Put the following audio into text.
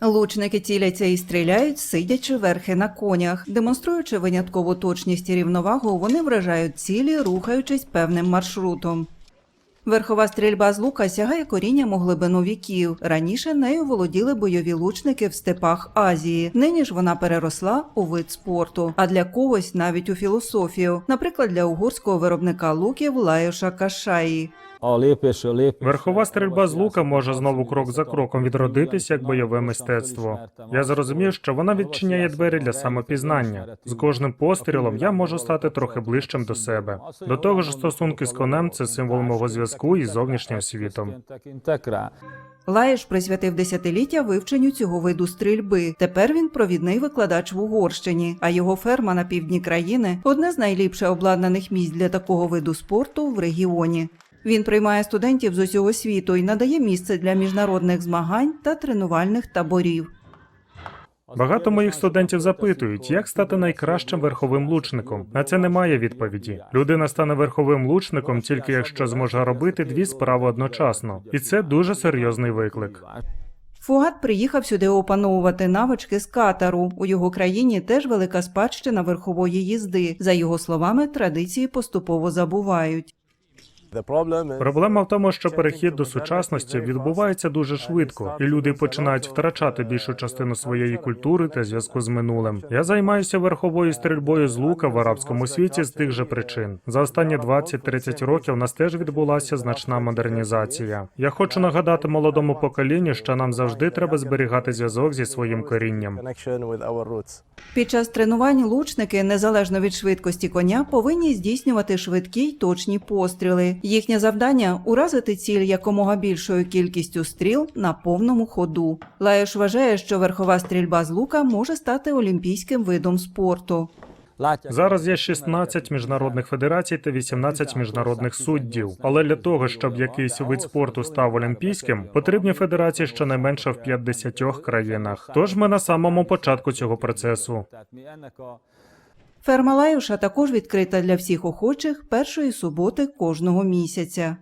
Лучники ціляться і стріляють, сидячи верхи на конях. Демонструючи виняткову точність і рівновагу, вони вражають цілі, рухаючись певним маршрутом. Верхова стрільба з лука сягає корінням у глибину віків. Раніше нею володіли бойові лучники в степах Азії. Нині ж вона переросла у вид спорту, а для когось навіть у філософію, наприклад, для угорського виробника луків Лайоша Кашаї. Верхова стрільба з лука може знову крок за кроком відродитись як бойове мистецтво. Я зрозумів, що вона відчиняє двері для самопізнання. З кожним пострілом я можу стати трохи ближчим до себе. До того ж, стосунки з конем це символ мого зв'язку із зовнішнім світом. Лаєш присвятив десятиліття вивченню цього виду стрільби. Тепер він провідний викладач в Угорщині, а його ферма на півдні країни одне з найліпше обладнаних місць для такого виду спорту в регіоні. Він приймає студентів з усього світу і надає місце для міжнародних змагань та тренувальних таборів. Багато моїх студентів запитують, як стати найкращим верховим лучником. На це немає відповіді. Людина стане верховим лучником тільки якщо зможе робити дві справи одночасно, і це дуже серйозний виклик. Фугат приїхав сюди опановувати навички з катару. У його країні теж велика спадщина верхової їзди. За його словами, традиції поступово забувають. Проблема в тому, що перехід до сучасності відбувається дуже швидко, і люди починають втрачати більшу частину своєї культури та зв'язку з минулим. Я займаюся верховою стрільбою з лука в арабському світі з тих же причин. За останні 20-30 років у нас теж відбулася значна модернізація. Я хочу нагадати молодому поколінню, що нам завжди треба зберігати зв'язок зі своїм корінням. Під час тренувань лучники, незалежно від швидкості коня, повинні здійснювати швидкі й точні постріли. Їхнє завдання уразити ціль якомога більшою кількістю стріл на повному ходу. Лаєш вважає, що верхова стрільба з лука може стати олімпійським видом спорту. Зараз є 16 міжнародних федерацій та 18 міжнародних суддів. Але для того, щоб якийсь вид спорту став олімпійським, потрібні федерації щонайменше в 50 країнах. Тож ми на самому початку цього процесу. Ферма Лаюша також відкрита для всіх охочих першої суботи кожного місяця.